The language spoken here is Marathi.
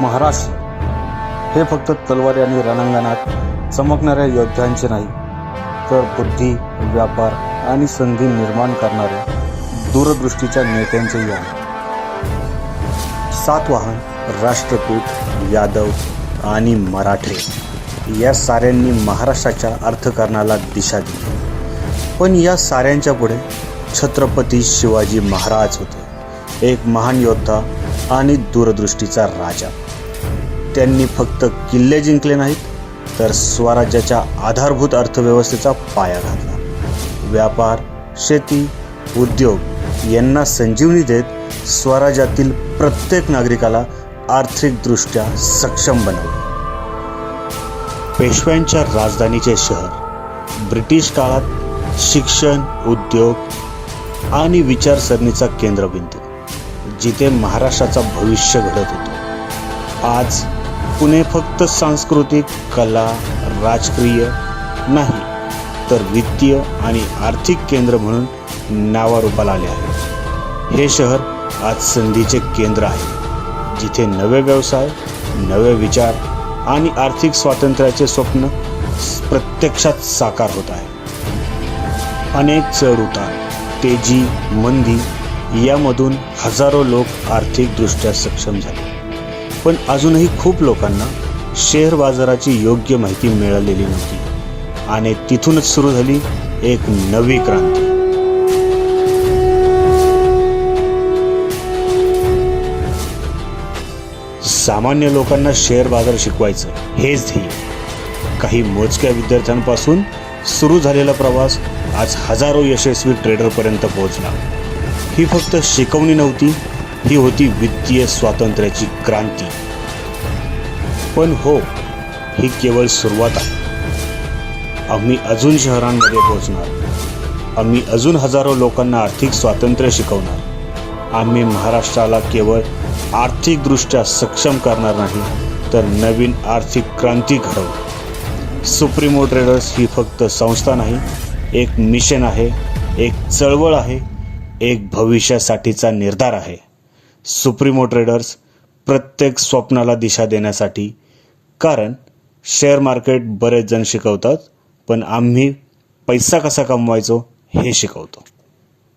महाराष्ट्र. हे फक्त तलवारी आणि रणांगणात चमकणाऱ्या योद्ध्यांचे नाही तर बुद्धी व्यापार आणि संधी निर्माण करणाऱ्या दूरदृष्टीच्या नेत्यांचेही आहे. सातवाहन राष्ट्रकूट यादव आणि मराठे या साऱ्यांनी महाराष्ट्राच्या अर्थकारणाला दिशा दिली. पण या साऱ्यांच्या पुढे छत्रपती शिवाजी महाराज होते एक महान योद्धा आणि दूरदृष्टीचा राजा. त्यांनी फक्त किल्ले जिंकले नाहीत तर स्वराज्याच्या आधारभूत अर्थव्यवस्थेचा पाया घातला. व्यापार शेती उद्योग यांना संजीवनी देत स्वराज्यातील प्रत्येक नागरिकाला आर्थिकदृष्ट्या सक्षम बनवले. पेशव्यांच्या राजधानीचे शहर ब्रिटिश काळात शिक्षण उद्योग आणि विचारसरणीचा केंद्रबिंदू जिथे महाराष्ट्राचा भविष्य घडत होतो. आज पुणे फक्त सांस्कृतिक कला राजकीय नाही तर वित्तीय आणि आर्थिक केंद्र म्हणून नावारूपाला आले आहे. हे शहर आज संधीचे केंद्र आहे जिथे नवे व्यवसाय नवे विचार आणि आर्थिक स्वातंत्र्याचे स्वप्न प्रत्यक्षात साकार होत आहे. अनेक चढ उतार तेजी मंदी यामधून हजारो लोक आर्थिकदृष्ट्या सक्षम झाले. पण अजूनही खूप लोकांना शेअर बाजाराची योग्य माहिती मिळालेली नव्हती. आणि तिथूनच सुरू झाली एक नवी क्रांती. सामान्य लोकांना शेअर बाजार शिकवायचं हेच ध्येय. काही मोजक्या विद्यार्थ्यांपासून सुरू झालेला प्रवास आज हजारो यशस्वी ट्रेडरपर्यंत पोहोचला. ही फक्त शिकवणी नव्हती ही होती वित्तीय स्वातंत्र्याची क्रांती. पण हो ही केवळ सुरुवात आहे. आम्ही अजून शहरांमध्ये पोहोचणार. आम्ही अजून हजारो लोकांना आर्थिक स्वातंत्र्य शिकवणार. आम्ही महाराष्ट्राला केवळ आर्थिकदृष्ट्या सक्षम करणार नाही तर नवीन आर्थिक क्रांती घडवू. सुप्रीमो ट्रेडर्स ही फक्त संस्था नाही एक मिशन आहे एक चळवळ आहे एक भविष्यासाठीचा निर्धार आहे. सुप्रीमो ट्रेडर्स प्रत्येक स्वप्नाला दिशा देण्यासाठी. कारण शेअर मार्केट बरेच जण शिकवतात पण आम्ही पैसा कसा कमवायचो हे शिकवतो.